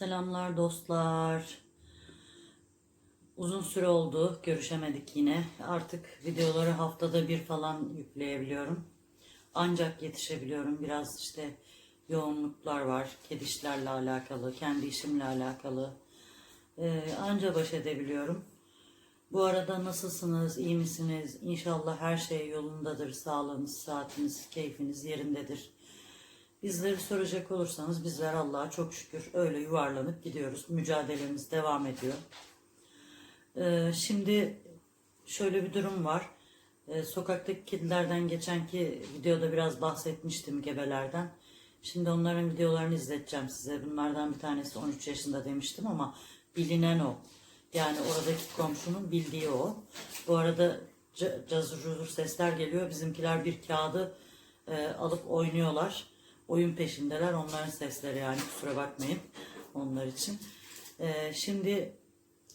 Selamlar dostlar. Uzun süre oldu. Görüşemedik yine. Artık videoları haftada bir falan yükleyebiliyorum. Ancak yetişebiliyorum. Biraz işte yoğunluklar var. Kedişlerle alakalı, kendi işimle alakalı. Ee, anca baş edebiliyorum. Bu arada nasılsınız, iyi misiniz? İnşallah her şey yolundadır. Sağlığınız, saatiniz, keyfiniz yerindedir. Bizleri soracak olursanız bizler Allah'a çok şükür öyle yuvarlanıp gidiyoruz. Mücadelemiz devam ediyor. Ee, şimdi şöyle bir durum var. Ee, sokaktaki kedilerden geçenki videoda biraz bahsetmiştim gebelerden. Şimdi onların videolarını izleteceğim size. Bunlardan bir tanesi 13 yaşında demiştim ama bilinen o. Yani oradaki komşunun bildiği o. Bu arada ca- cazır cuzur sesler geliyor. Bizimkiler bir kağıdı e, alıp oynuyorlar. Oyun peşindeler. Onların sesleri yani kusura bakmayın onlar için. E, şimdi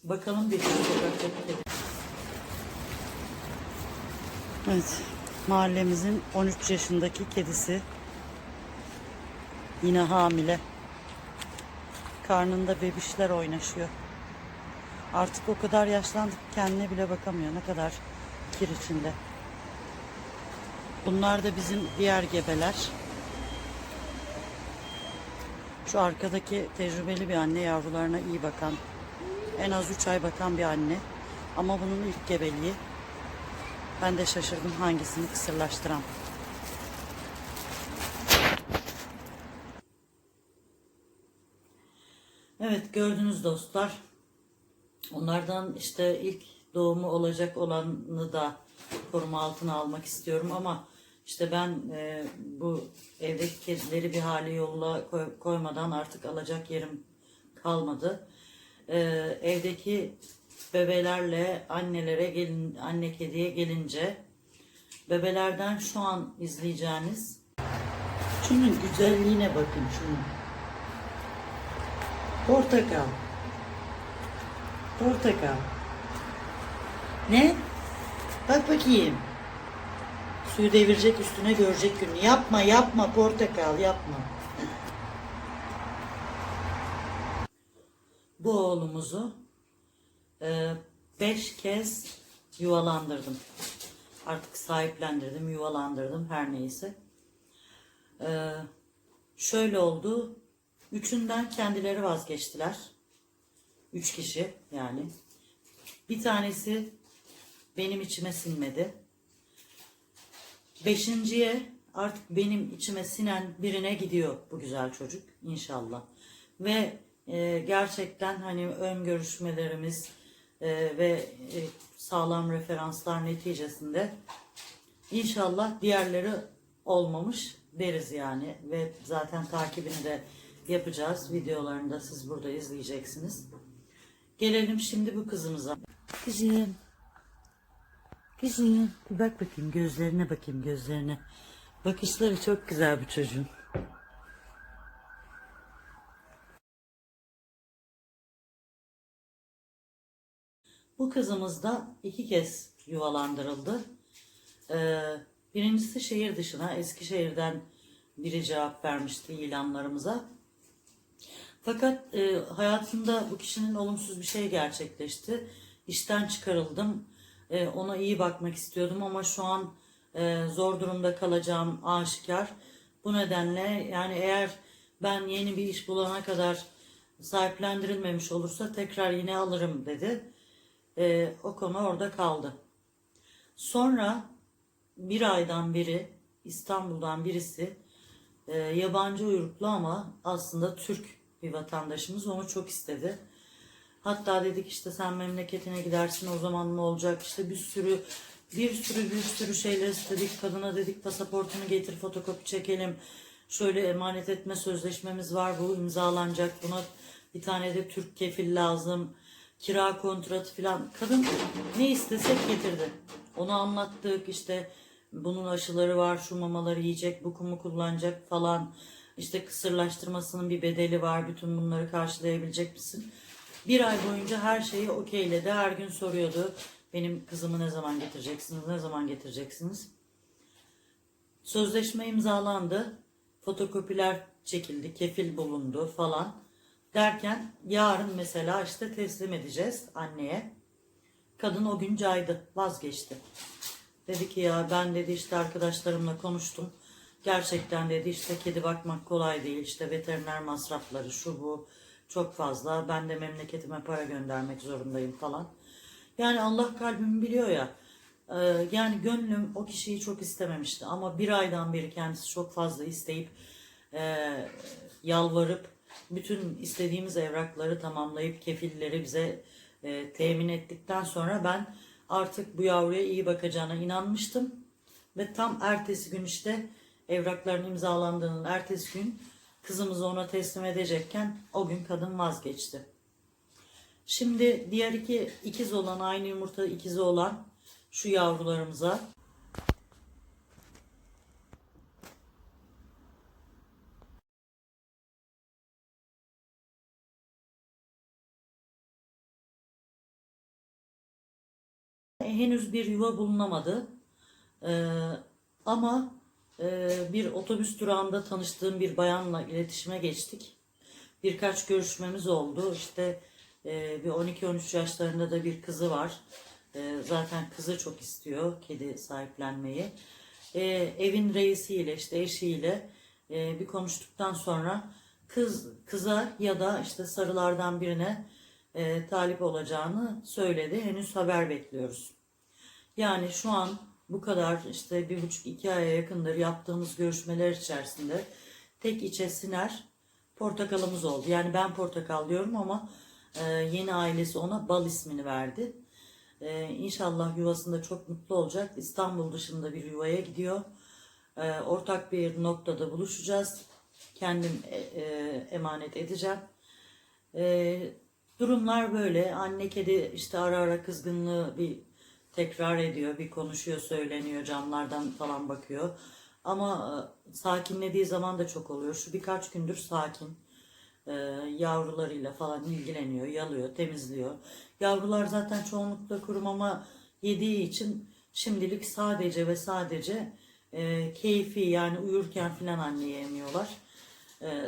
bakalım bir sokaktaki kedi. Evet, mahallemizin 13 yaşındaki kedisi yine hamile. Karnında bebişler oynaşıyor. Artık o kadar yaşlandık kendine bile bakamıyor. Ne kadar kir içinde. Bunlar da bizim diğer gebeler. Şu arkadaki tecrübeli bir anne yavrularına iyi bakan, en az 3 ay bakan bir anne. Ama bunun ilk gebeliği. Ben de şaşırdım hangisini kısırlaştıran. Evet gördünüz dostlar. Onlardan işte ilk doğumu olacak olanı da koruma altına almak istiyorum ama işte ben e, bu evdeki kedileri bir hali yolla koy- koymadan artık alacak yerim kalmadı. E, evdeki bebelerle annelere gelin anne kediye gelince bebelerden şu an izleyeceğiniz şunun güzelliğine bakın şunun. Portakal. Portakal. Ne? Bak bakayım. Suyu devirecek üstüne görecek günü. Yapma yapma portakal yapma. Bu oğlumuzu e, beş kez yuvalandırdım. Artık sahiplendirdim, yuvalandırdım her neyse. E, şöyle oldu. Üçünden kendileri vazgeçtiler. Üç kişi yani. Bir tanesi benim içime sinmedi. Beşinciye artık benim içime sinen birine gidiyor bu güzel çocuk inşallah. Ve e, gerçekten hani ön görüşmelerimiz e, ve e, sağlam referanslar neticesinde inşallah diğerleri olmamış deriz yani. Ve zaten takibini de yapacağız. Videolarını da siz burada izleyeceksiniz. Gelelim şimdi bu kızımıza. Kızım. Kızım. Bir bak bakayım gözlerine bakayım gözlerine. Bakışları çok güzel bu çocuğun. Bu kızımız da iki kez yuvalandırıldı. Ee, birincisi şehir dışına, Eskişehir'den biri cevap vermişti ilanlarımıza. Fakat e, hayatımda bu kişinin olumsuz bir şey gerçekleşti. İşten çıkarıldım. E, ona iyi bakmak istiyordum ama şu an e, zor durumda kalacağım aşikar. Bu nedenle yani eğer ben yeni bir iş bulana kadar sahiplendirilmemiş olursa tekrar yine alırım dedi. E, o konu orada kaldı. Sonra bir aydan beri İstanbul'dan birisi e, yabancı uyruklu ama aslında Türk bir vatandaşımız onu çok istedi. Hatta dedik işte sen memleketine gidersin o zaman ne olacak işte bir sürü bir sürü bir sürü şeyler istedik. Kadına dedik pasaportunu getir fotokopi çekelim. Şöyle emanet etme sözleşmemiz var bu imzalanacak. Buna bir tane de Türk kefil lazım. Kira kontratı falan. Kadın ne istesek getirdi. Onu anlattık işte bunun aşıları var şu mamaları yiyecek bu kumu kullanacak falan. İşte kısırlaştırmasının bir bedeli var. Bütün bunları karşılayabilecek misin? Bir ay boyunca her şeyi okeyledi. Her gün soruyordu. Benim kızımı ne zaman getireceksiniz? Ne zaman getireceksiniz? Sözleşme imzalandı. Fotokopiler çekildi. Kefil bulundu falan. Derken yarın mesela işte teslim edeceğiz anneye. Kadın o gün caydı, vazgeçti. Dedi ki ya ben dedi işte arkadaşlarımla konuştum. Gerçekten dedi işte kedi bakmak kolay değil. İşte veteriner masrafları şu bu çok fazla. Ben de memleketime para göndermek zorundayım falan. Yani Allah kalbimi biliyor ya. Ee, yani gönlüm o kişiyi çok istememişti. Ama bir aydan beri kendisi çok fazla isteyip e, yalvarıp bütün istediğimiz evrakları tamamlayıp kefilleri bize e, temin ettikten sonra ben artık bu yavruya iyi bakacağına inanmıştım. Ve tam ertesi gün işte evrakların imzalandığının ertesi gün kızımızı ona teslim edecekken o gün kadın vazgeçti. Şimdi diğer iki ikiz olan aynı yumurta ikizi olan şu yavrularımıza henüz bir yuva bulunamadı. Ee, ama bir otobüs durağında tanıştığım bir bayanla iletişime geçtik. Birkaç görüşmemiz oldu. İşte e, bir 12-13 yaşlarında da bir kızı var. E, zaten kızı çok istiyor kedi sahiplenmeyi. E, evin reisiyle işte eşiyle e, bir konuştuktan sonra kız kıza ya da işte sarılardan birine e, talip olacağını söyledi. Henüz haber bekliyoruz. Yani şu an bu kadar işte bir buçuk iki aya yakındır yaptığımız görüşmeler içerisinde tek içe siner portakalımız oldu. Yani ben portakal diyorum ama e, yeni ailesi ona bal ismini verdi. E, inşallah yuvasında çok mutlu olacak. İstanbul dışında bir yuvaya gidiyor. E, ortak bir noktada buluşacağız. Kendim e, e, emanet edeceğim. E, durumlar böyle. Anne kedi işte ara ara kızgınlığı bir tekrar ediyor, bir konuşuyor, söyleniyor, camlardan falan bakıyor. Ama e, sakinlediği zaman da çok oluyor. Şu birkaç gündür sakin. E, yavrularıyla falan ilgileniyor, yalıyor, temizliyor. Yavrular zaten çoğunlukla kuru mama yediği için şimdilik sadece ve sadece e, keyfi yani uyurken falan anneye yemiyorlar.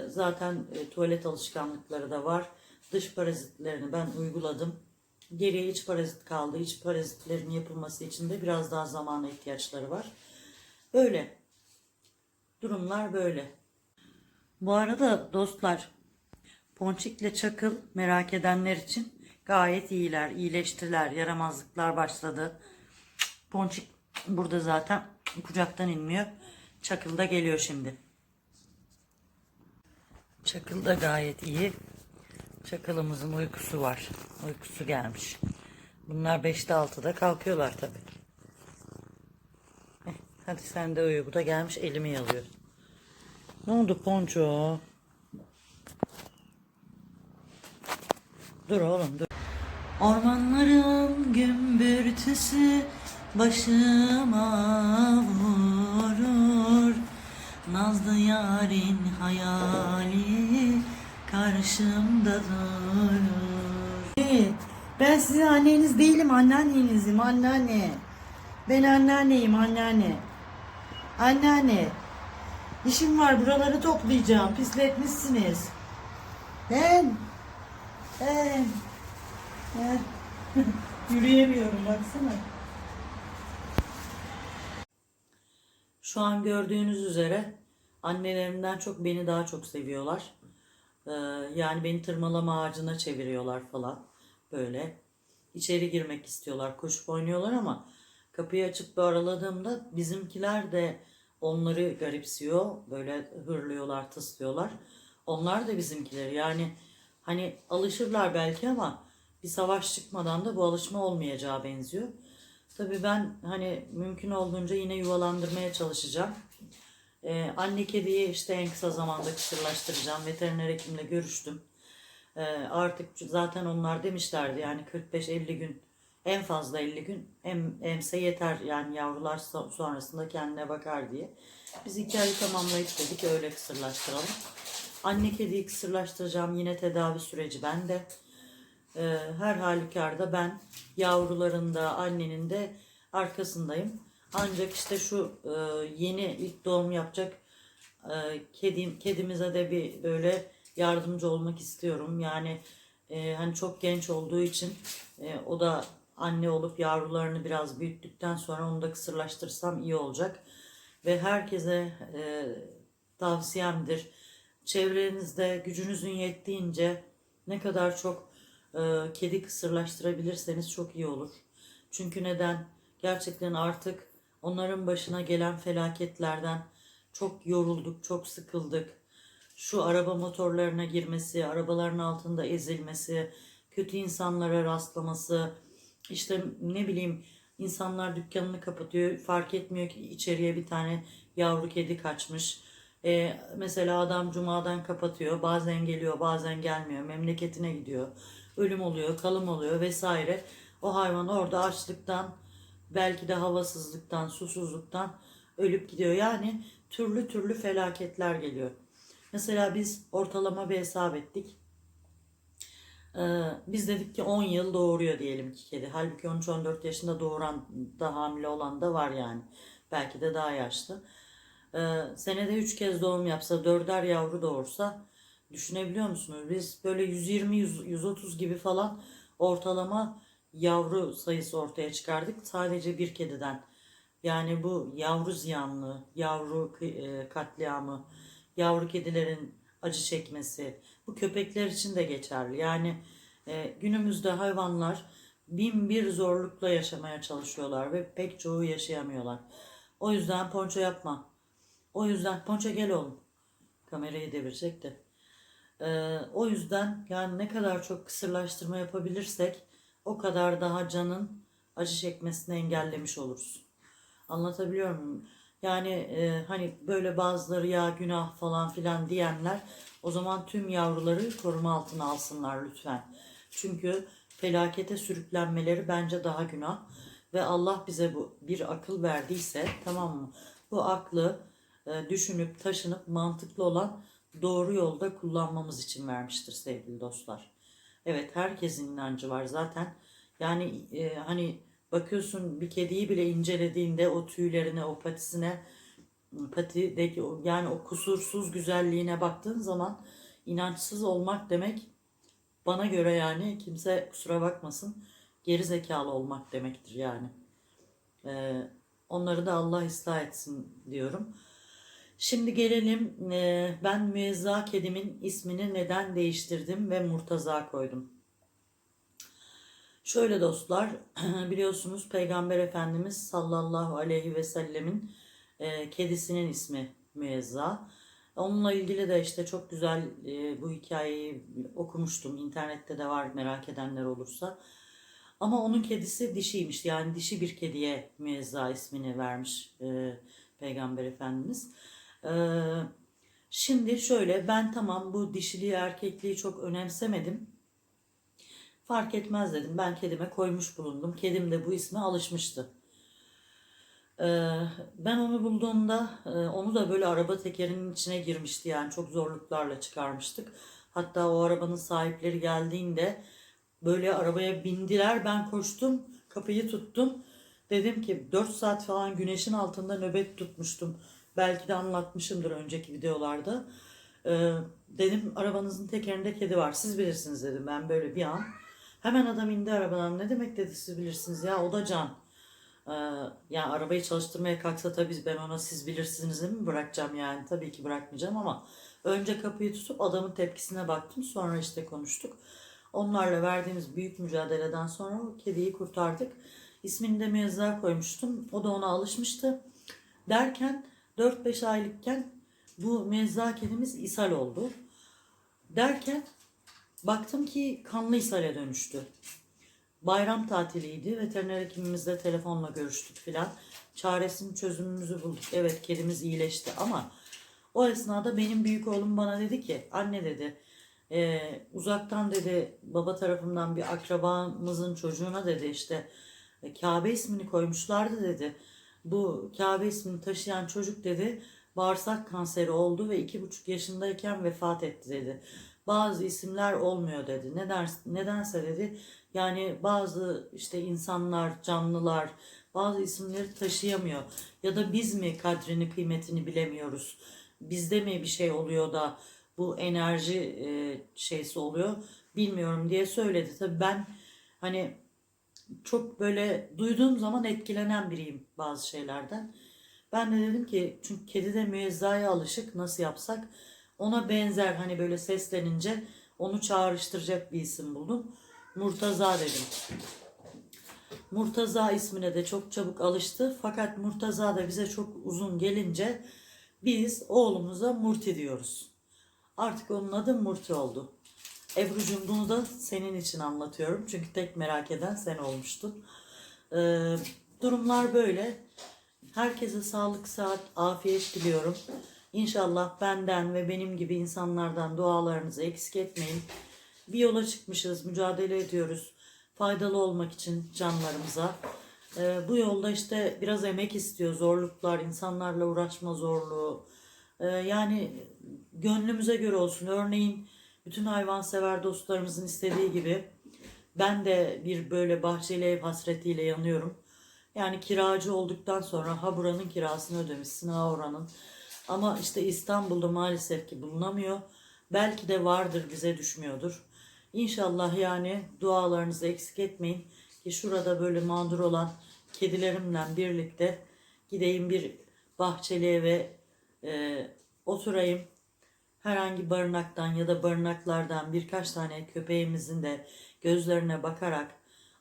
Zaten tuvalet alışkanlıkları da var. Dış parazitlerini ben uyguladım. Geriye iç parazit kaldı. İç parazitlerin yapılması için de biraz daha zamana ihtiyaçları var. Böyle. Durumlar böyle. Bu arada dostlar Ponçik'le Çakıl merak edenler için gayet iyiler. iyileştiler. Yaramazlıklar başladı. Ponçik burada zaten kucaktan inmiyor. Çakıl da geliyor şimdi. Çakıl da gayet iyi. Çakılımızın uykusu var. Uykusu gelmiş. Bunlar 5'te 6'da kalkıyorlar tabi. Hadi sen de uyu. Bu da gelmiş elimi yalıyor. Ne oldu Ponço? Dur oğlum dur. Ormanların gümbürtüsü başıma vurur. Nazlı yarın hayali karşımda durur. Evet, Ben sizin anneniz değilim, anneannenizim, anneanne. Ben anneanneyim, anneanne. Anneanne. İşim var, buraları toplayacağım. Pisletmişsiniz. Ben. Ben. Ben. Yürüyemiyorum, baksana. Şu an gördüğünüz üzere annelerinden çok beni daha çok seviyorlar. Ee, yani beni tırmalama ağacına çeviriyorlar falan böyle. İçeri girmek istiyorlar, koşup oynuyorlar ama kapıyı açıp araladığımda bizimkiler de onları garipsiyor. Böyle hırlıyorlar, tıslıyorlar. Onlar da bizimkiler yani hani alışırlar belki ama bir savaş çıkmadan da bu alışma olmayacağı benziyor. Tabii ben hani mümkün olduğunca yine yuvalandırmaya çalışacağım. Ee, anne kediyi işte en kısa zamanda kısırlaştıracağım. Veteriner hekimle görüştüm. Ee, artık zaten onlar demişlerdi yani 45-50 gün en fazla 50 gün em, emse yeter yani yavrular so- sonrasında kendine bakar diye. Biz iki ayı tamamlayıp dedik öyle kısırlaştıralım. Anne kediyi kısırlaştıracağım yine tedavi süreci bende. Ee, her halükarda ben yavruların da annenin de arkasındayım. Ancak işte şu e, yeni ilk doğum yapacak e, kedim, kedimize de bir böyle yardımcı olmak istiyorum. Yani e, hani çok genç olduğu için e, o da anne olup yavrularını biraz büyüttükten sonra onu da kısırlaştırsam iyi olacak. Ve herkese tavsiyemdir. Çevrenizde gücünüzün yettiğince ne kadar çok kedi kısırlaştırabilirseniz çok iyi olur. Çünkü neden? Gerçekten artık onların başına gelen felaketlerden çok yorulduk, çok sıkıldık. Şu araba motorlarına girmesi, arabaların altında ezilmesi, kötü insanlara rastlaması, işte ne bileyim insanlar dükkanını kapatıyor, fark etmiyor ki içeriye bir tane yavru kedi kaçmış. Ee, mesela adam cumadan kapatıyor, bazen geliyor, bazen gelmiyor, memleketine gidiyor, ölüm oluyor, kalım oluyor vesaire. O hayvan orada açlıktan, belki de havasızlıktan, susuzluktan ölüp gidiyor. Yani türlü türlü felaketler geliyor. Mesela biz ortalama bir hesap ettik. Ee, biz dedik ki 10 yıl doğuruyor diyelim ki kedi. Halbuki 13-14 yaşında doğuran da hamile olan da var yani. Belki de daha yaşlı. Ee, senede 3 kez doğum yapsa, 4'er yavru doğursa düşünebiliyor musunuz? Biz böyle 120-130 gibi falan ortalama yavru sayısı ortaya çıkardık. Sadece bir kediden. Yani bu yavru ziyanlı, yavru e, katliamı, yavru kedilerin acı çekmesi, bu köpekler için de geçerli. Yani e, günümüzde hayvanlar bin bir zorlukla yaşamaya çalışıyorlar ve pek çoğu yaşayamıyorlar. O yüzden ponço yapma. O yüzden ponço gel oğlum. Kamerayı devirecek de. E, o yüzden yani ne kadar çok kısırlaştırma yapabilirsek o kadar daha canın acı çekmesini engellemiş oluruz. Anlatabiliyor muyum? Yani e, hani böyle bazıları ya günah falan filan diyenler o zaman tüm yavruları koruma altına alsınlar lütfen. Çünkü felakete sürüklenmeleri bence daha günah. Ve Allah bize bu bir akıl verdiyse tamam mı? Bu aklı e, düşünüp taşınıp mantıklı olan doğru yolda kullanmamız için vermiştir sevgili dostlar. Evet herkesin inancı var zaten. Yani e, hani bakıyorsun bir kediyi bile incelediğinde o tüylerine, o patisine, patideki yani o kusursuz güzelliğine baktığın zaman inançsız olmak demek bana göre yani kimse kusura bakmasın geri zekalı olmak demektir yani. Ee, onları da Allah ıslah etsin diyorum. Şimdi gelelim e, ben müezza kedimin ismini neden değiştirdim ve Murtaza koydum. Şöyle dostlar biliyorsunuz Peygamber Efendimiz sallallahu aleyhi ve sellemin e, kedisinin ismi Müezza. Onunla ilgili de işte çok güzel e, bu hikayeyi okumuştum. İnternette de var merak edenler olursa. Ama onun kedisi dişiymiş. Yani dişi bir kediye Müezza ismini vermiş e, Peygamber Efendimiz. E, şimdi şöyle ben tamam bu dişiliği erkekliği çok önemsemedim. Fark etmez dedim. Ben kedime koymuş bulundum. Kedim de bu isme alışmıştı. Ee, ben onu bulduğumda e, onu da böyle araba tekerinin içine girmişti yani çok zorluklarla çıkarmıştık. Hatta o arabanın sahipleri geldiğinde böyle arabaya bindiler ben koştum kapıyı tuttum. Dedim ki 4 saat falan güneşin altında nöbet tutmuştum. Belki de anlatmışımdır önceki videolarda. Ee, dedim arabanızın tekerinde kedi var siz bilirsiniz dedim ben böyle bir an. Hemen adam indi arabadan ne demek dedi siz bilirsiniz ya o da can. Ee, yani arabayı çalıştırmaya kalksa tabii ben ona siz bilirsiniz mi bırakacağım yani tabii ki bırakmayacağım ama önce kapıyı tutup adamın tepkisine baktım sonra işte konuştuk. Onlarla verdiğimiz büyük mücadeleden sonra o kediyi kurtardık. İsmini de Müezzar koymuştum. O da ona alışmıştı. Derken 4-5 aylıkken bu Müezzar kedimiz ishal oldu. Derken baktım ki kanlı ishale dönüştü. Bayram tatiliydi. Veteriner hekimimizle telefonla görüştük filan. Çaresini çözümümüzü bulduk. Evet kedimiz iyileşti ama o esnada benim büyük oğlum bana dedi ki anne dedi "e, uzaktan dedi baba tarafından bir akrabamızın çocuğuna dedi işte Kabe ismini koymuşlardı dedi. Bu Kabe ismini taşıyan çocuk dedi bağırsak kanseri oldu ve iki buçuk yaşındayken vefat etti dedi. Bazı isimler olmuyor dedi. Neden, nedense dedi yani bazı işte insanlar, canlılar bazı isimleri taşıyamıyor. Ya da biz mi kadrini, kıymetini bilemiyoruz? Bizde mi bir şey oluyor da bu enerji e, şeysi oluyor bilmiyorum diye söyledi. Tabii ben hani çok böyle duyduğum zaman etkilenen biriyim bazı şeylerden. Ben de dedim ki çünkü kedi de müezzaya alışık nasıl yapsak ona benzer hani böyle seslenince onu çağrıştıracak bir isim buldum. Murtaza dedim. Murtaza ismine de çok çabuk alıştı. Fakat Murtaza da bize çok uzun gelince biz oğlumuza Murti diyoruz. Artık onun adı Murti oldu. Ebru'cum bunu da senin için anlatıyorum. Çünkü tek merak eden sen olmuştun. Ee, durumlar böyle. Herkese sağlık, saat, afiyet diliyorum. İnşallah benden ve benim gibi insanlardan dualarınızı eksik etmeyin. Bir yola çıkmışız, mücadele ediyoruz. Faydalı olmak için canlarımıza. Ee, bu yolda işte biraz emek istiyor, zorluklar, insanlarla uğraşma zorluğu. Ee, yani gönlümüze göre olsun. Örneğin bütün hayvansever dostlarımızın istediği gibi ben de bir böyle bahçeli ev hasretiyle yanıyorum. Yani kiracı olduktan sonra ha buranın kirasını ödemişsin ha oranın. Ama işte İstanbul'da maalesef ki bulunamıyor. Belki de vardır bize düşmüyordur. İnşallah yani dualarınızı eksik etmeyin. Ki şurada böyle mağdur olan kedilerimle birlikte gideyim bir bahçeli eve e, oturayım. Herhangi barınaktan ya da barınaklardan birkaç tane köpeğimizin de gözlerine bakarak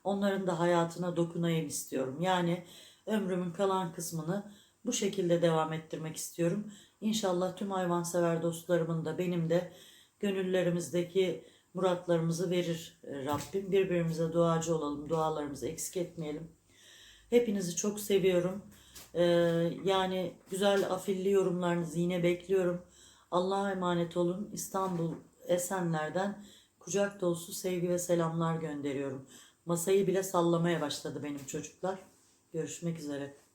onların da hayatına dokunayım istiyorum. Yani ömrümün kalan kısmını bu şekilde devam ettirmek istiyorum. İnşallah tüm hayvansever dostlarımın da benim de gönüllerimizdeki muratlarımızı verir e, Rabbim. Birbirimize duacı olalım, dualarımızı eksik etmeyelim. Hepinizi çok seviyorum. Ee, yani güzel afilli yorumlarınızı yine bekliyorum. Allah'a emanet olun. İstanbul Esenler'den kucak dolusu sevgi ve selamlar gönderiyorum. Masayı bile sallamaya başladı benim çocuklar. Görüşmek üzere.